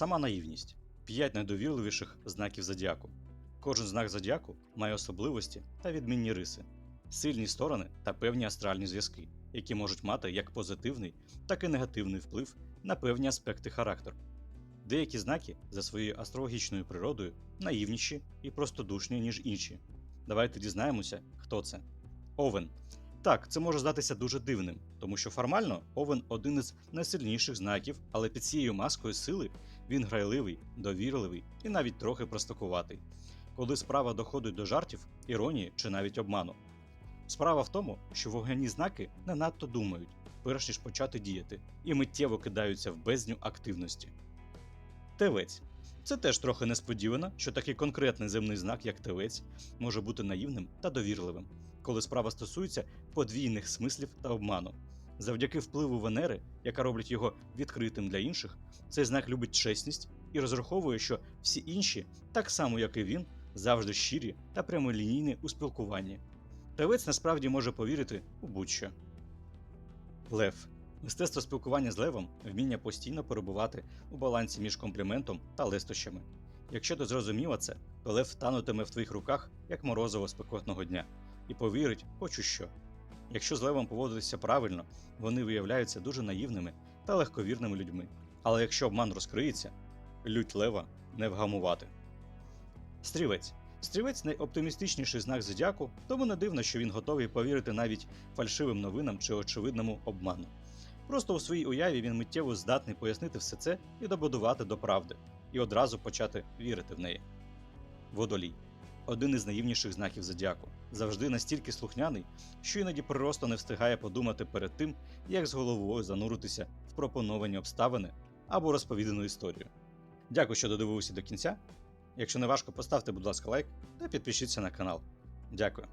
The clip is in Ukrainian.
Сама наївність 5 найдовірливіших знаків зодіаку. Кожен знак зодіаку має особливості та відмінні риси, сильні сторони та певні астральні зв'язки, які можуть мати як позитивний, так і негативний вплив на певні аспекти характеру. Деякі знаки за своєю астрологічною природою наївніші і простодушні, ніж інші. Давайте дізнаємося, хто це. Овен. Так, це може здатися дуже дивним, тому що формально Овен один із найсильніших знаків, але під цією маскою сили він грайливий, довірливий і навіть трохи простакуватий, коли справа доходить до жартів, іронії чи навіть обману. Справа в тому, що вогняні знаки не надто думають, перш ніж почати діяти, і миттєво кидаються в бездню активності. Тевець. Це теж трохи несподівано, що такий конкретний земний знак, як тевець, може бути наївним та довірливим, коли справа стосується подвійних смислів та обману. Завдяки впливу Венери, яка робить його відкритим для інших, цей знак любить чесність і розраховує, що всі інші, так само як і він, завжди щирі та прямолінійні у спілкуванні. Тевець насправді може повірити у будь-що. Лев. Мистецтво спілкування з левом вміння постійно перебувати у балансі між компліментом та листощами. Якщо ти зрозуміла це, то лев танутиме в твоїх руках як морозиво спекотного дня і повірить хоч у що. Якщо з левом поводитися правильно, вони виявляються дуже наївними та легковірними людьми. Але якщо обман розкриється, лють лева не вгамувати. Стрілець. Стрілець найоптимістичніший знак зодіаку, тому не дивно, що він готовий повірити навіть фальшивим новинам чи очевидному обману. Просто у своїй уяві він миттєво здатний пояснити все це і добудувати до правди, і одразу почати вірити в неї. Водолій один із наївніших знаків зодіаку, завжди настільки слухняний, що іноді просто не встигає подумати перед тим, як з головою зануритися в пропоновані обставини або розповідану історію. Дякую, що додивилися до кінця. Якщо не важко, поставте, будь ласка, лайк та підпишіться на канал. Дякую.